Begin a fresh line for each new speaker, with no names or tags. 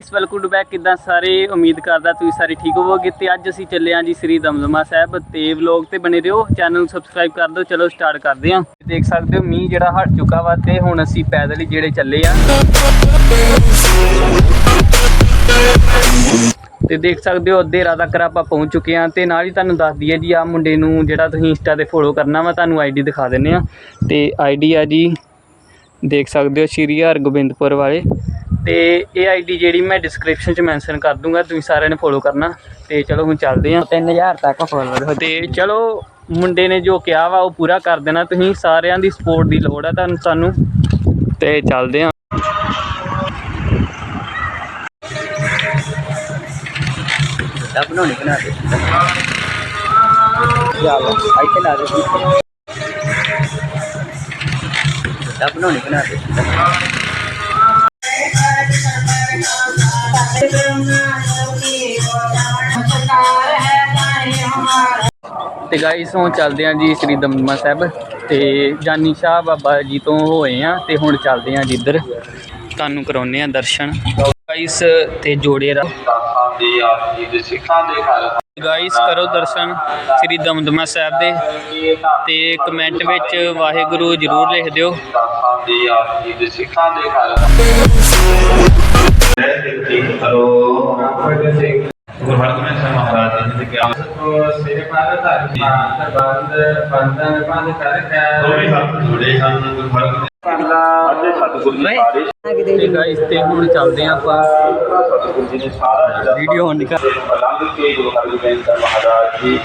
Welcome welcome back ਕਿਦਾਂ ਸਾਰੇ ਉਮੀਦ ਕਰਦਾ ਤੁਸੀਂ ਸਾਰੇ ਠੀਕ ਹੋਵੋਗੇ ਤੇ ਅੱਜ ਅਸੀਂ ਚੱਲੇ ਹਾਂ ਜੀ ਸ੍ਰੀ ਦਮਦਮਾ ਸਾਹਿਬ ਤੇ ਵਲੌਗ ਤੇ ਬਣੇ ਰਹੋ। ਚੈਨਲ ਨੂੰ ਸਬਸਕ੍ਰਾਈਬ ਕਰ ਦਿਓ। ਚਲੋ ਸਟਾਰਟ ਕਰਦੇ ਹਾਂ ਦੇਖ ਸਕਦੇ ਹੋ ਮੀਂਹ ਜਿਹੜਾ ਹਟ ਚੁੱਕਾ ਵਾ ਤੇ ਹੁਣ ਅਸੀਂ ਪੈਦਲ ਹੀ ਜਿਹੜੇ ਚੱਲੇ ਆ। ਤੇ ਦੇਖ ਸਕਦੇ ਹੋ ਅੱਧੇ ਰਾਤ ਤੱਕ ਆਪਾਂ ਪਹੁੰਚ ਚੁੱਕੇ ਹਾਂ ਤੇ ਨਾਲ ਹੀ ਤੁਹਾਨੂੰ ਦੱਸ ਦਈਏ ਜੀ ਆ ਮੁੰਡੇ ਨੂੰ ਜਿਹੜਾ ਤੁਸੀਂ ਇੰਸਟਾ ਤੇ ਫੋਲੋ ਕਰਨਾ ਵਾ, ਤੁਹਾਨੂੰ ਆਈਡੀ ਦਿਖਾ ਦਿੰਨੇ ਆ। ਤੇ ਆਈਡੀ ਆ ਜੀ, ਦੇਖ ਸਕਦੇ ਹੋ ਸ਼੍ਰੀ ਹਰਗੋਬਿੰਦਪੁਰ ਵਾਲੇ। ਤੇ ਇਹ ਆਈਡੀ ਜਿਹੜੀ ਮੈਂ ਡਿਸਕ੍ਰਿਪਸ਼ਨ 'ਚ ਮੈਂਸ਼ਨ ਕਰ ਦੂੰਗਾ ਤੁਸੀਂ ਸਾਰਿਆਂ ਨੇ ਫੋਲੋ ਕਰਨਾ। ਤੇ ਚਲੋ ਹੁਣ ਚੱਲਦੇ ਹਾਂ।
3000 ਤੱਕ ਫੋਲੋਅਰ ਹੋ
ਤੇ ਚਲੋ ਮੁੰਡੇ ਨੇ ਜੋ ਕਿਹਾ ਵਾ ਉਹ ਪੂਰਾ ਕਰ ਦੇਣਾ। ਤੁਸੀਂ ਸਾਰਿਆਂ ਦੀ ਸਪੋਰਟ ਦੀ ਲੋੜ ਆ ਤੁਹਾਨੂੰ ਸਾਨੂੰ। ਤੇ ਚੱਲਦੇ ਹਾਂ।
ਤਾਂ ਬਣਾਉਣੀ ਬਣਾ ਦੇ ਚੱਲ ਇੱਥੇ ਲਾ ਦੇ। ਤਾਂ ਬਣਾਉਣੀ ਬਣਾ ਦੇ
ਤੇ ਗਾਈਸ ਹੁਣ ਚੱਲਦੇ ਹਾਂ ਜੀ ਸ੍ਰੀ ਦਮਦਮਾ ਸਾਹਿਬ ਤੇ ਜਾਨੀ ਸ਼ਾਹ ਬਾਬਾ ਜੀ ਤੋਂ ਹੋਏ ਆ ਤੇ ਹੁਣ ਚੱਲਦੇ ਹਾਂ ਜਿੱਧਰ ਤੁਹਾਨੂੰ ਕਰਾਉਨੇ ਆ ਦਰਸ਼ਨ। ਗਾਈਸ ਤੇ ਜੋੜੇ ਰਾ ਗਾਈਸ ਕਰੋ ਦਰਸ਼ਨ ਸ੍ਰੀ ਦਮਦਮਾ ਸਾਹਿਬ ਦੇ ਤੇ ਕਮੈਂਟ ਵਿੱਚ ਵਾਹਿਗੁਰੂ ਜ਼ਰੂਰ ਲਿਖ ਦਿਓ।
ਸਿੱਖਾਂ ਦੇ ਘਰ ਹਲੋ ਗੁਰੂ ਹਰਗੋਬਿੰਦ ਸਾਹਿਬ ਦੇ ਗਿਆਨ
ਸ੍ਰੀ ਪਾਦ ਧਰਤੀ ਮਾਤ ਬੰਦ ਬੰਦਨ ਬੰਦ ਕਰ
ਦੋਵੇਂ ਹੱਥ ਜੁੜੇ ਹਨ ਗੁਰੂ ਹਰਗੋਬਿੰਦ ਅਤੇ ਸਤਿਗੁਰੂ ਜੀ ਸਾਰੇ
ਤੇ ਗਾਈਸ ਤੇ ਹੁਣ ਚੱਲਦੇ ਹਾਂ ਆਪਾਂ।
ਸਤਿਗੁਰੂ ਜੀ ਨੇ ਸਾਰਾ ਜਗਤ
ਵੀਡੀਓ ਹੁਣ ਨਿਕਲ
ਕੇ ਗੁਰੂ ਹਰਗੋਬਿੰਦ ਸਾਹਿਬ ਮਹਾਰਾਜ ਜੀ